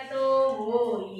Santo, oh,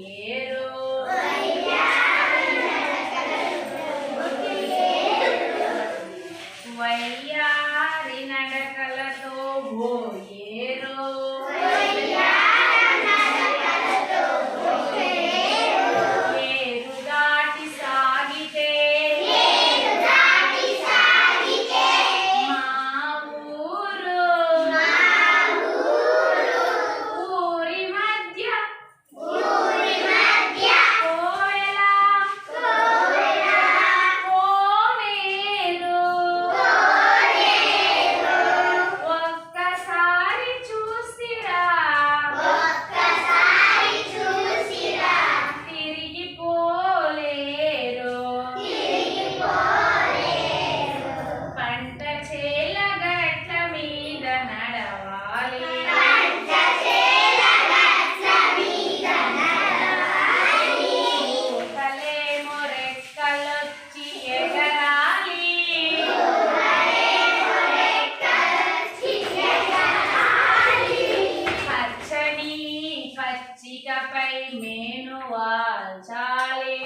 పై మేను వాల్చాలి.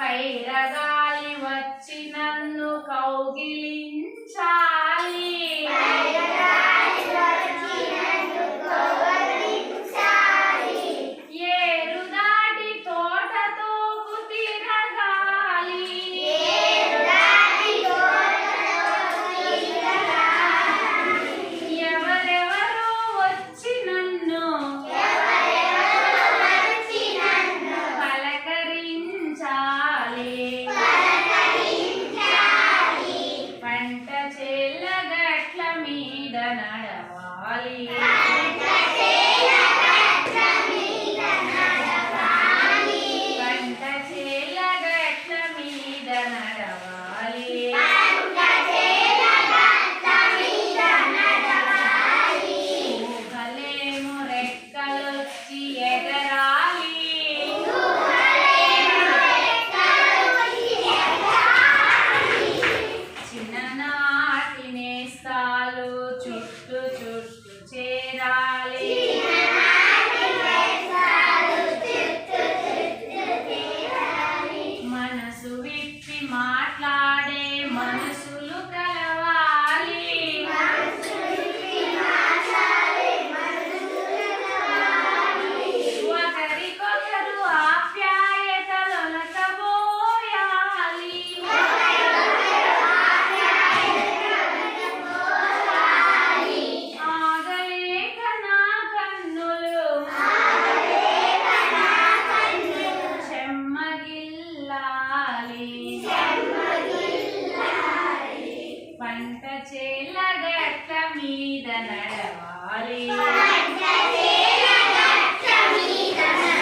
పైరగాలి వచ్చి నన్ను కౌగిలించాలి. 阿里。పంట చేల గట్ల మీద నడవాలి. మీద నడవాలి.